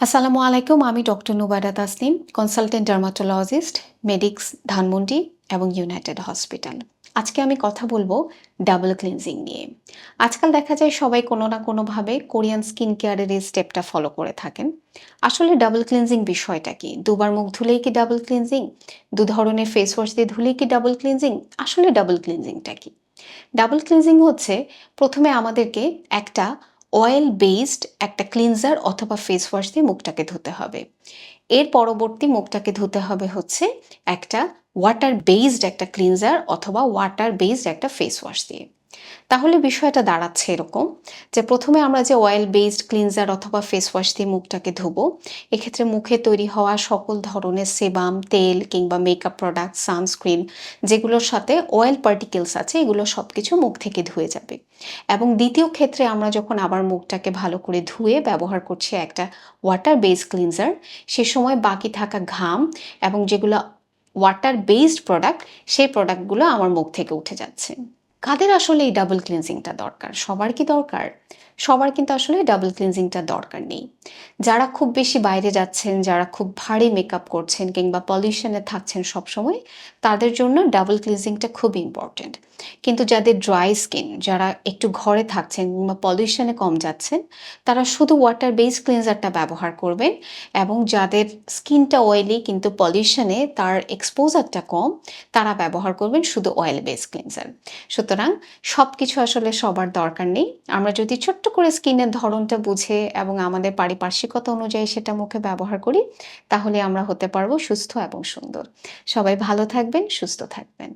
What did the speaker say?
আসসালামু আলাইকুম, আমি doctor Nubada Tasnim, consultant dermatologist, Medix, Dhanmondi এবং ইউনাইটেড হসপিটাল। আজকে আমি কথা বলব ডাবল ক্লিনজিং নিয়ে। আজকাল দেখা যায় সবাই কোনো না কোনোভাবে কোরিয়ান স্কিন কেয়ারের এই স্টেপটা ফলো করে থাকেন। আসলে ডাবল ক্লিনজিং বিষয়টা কি? দুবার মুখ ধুলেই কি ডাবল ক্লিনজিং? দু ধরনের ফেস ওয়াশ দিয়ে ধুলেই কি ডাবল ক্লিনজিং? আসলে ডাবল ক্লিনজিংটা কি? ডাবল ক্লিনজিং হচ্ছে প্রথমে আমাদেরকে একটা অয়েল বেসড একটা ক্লিনজার অথবা ফেস ওয়াশ দিয়ে মুখটাকে ধুতে হবে। এর পরবর্তী মুখটাকে ধুতে হবে হচ্ছে একটা ওয়াটার বেসড একটা ক্লিনজার অথবা ওয়াটার বেসড একটা ফেস ওয়াশ দিয়ে। তাহলে বিষয়টা দাঁড়াচ্ছে এরকম যে প্রথমে আমরা যে অয়েল বেসড ক্লিনজার অথবা ফেস ওয়াশ দিয়ে মুখটাকে ধুবো, এক্ষেত্রে মুখে তৈরি হওয়া সকল ধরনের সেবাম, তেল কিংবা মেকআপ প্রোডাক্ট সানস্ক্রিন যেগুলোর সাথে অয়েল পার্টিকেলস আছে, এগুলো সব কিছু মুখ থেকে ধুয়ে যাবে। এবং দ্বিতীয় ক্ষেত্রে আমরা যখন আবার মুখটাকে ভালো করে ধুয়ে ব্যবহার করছি একটা ওয়াটার বেস ক্লিনজার সে সময় বাকি থাকা ঘাম এবং যেগুলো ওয়াটার বেসড প্রোডাক্ট সেই প্রোডাক্টগুলো আমার মুখ থেকে উঠে যাচ্ছে। কাদের আসলে এই ডাবল ক্লিনজিংটা দরকার? সবার কি দরকার? সবার কিন্তু আসলে ডাবল ক্লিনজিংটা দরকার নেই। যারা খুব বেশি বাইরে যাচ্ছেন, যারা খুব ভারী মেকআপ করছেন কিংবা পলিউশনে থাকছেন সবসময়, তাদের জন্য ডাবল ক্লিনজিংটা খুব ইম্পর্ট্যান্ট কিন্তু যাদের ড্রাই স্কিন যারা একটু ঘরে থাকছেন কিংবা পলিউশনে কম যাচ্ছেন, তারা শুধু ওয়াটার বেস ক্লিনজারটা ব্যবহার করবেন এবং যাদের স্কিনটা অয়েলি কিন্তু পলিউশনে তার এক্সপোজারটা কম, তারা ব্যবহার করবেন শুধু অয়েল বেস ক্লিনজার সুতরাং সব কিছু আসলে সবার দরকার নেই। আমরা যদি ছোট্ট করে স্কিনের ধরনটা বুঝে এবং আমাদের পারিপার্শ্বিকতা অনুযায়ী সেটা মুখে ব্যবহার করি, তাহলে আমরা হতে পারব সুস্থ এবং সুন্দর। সবাই ভালো থাকবেন, সুস্থ থাকবেন।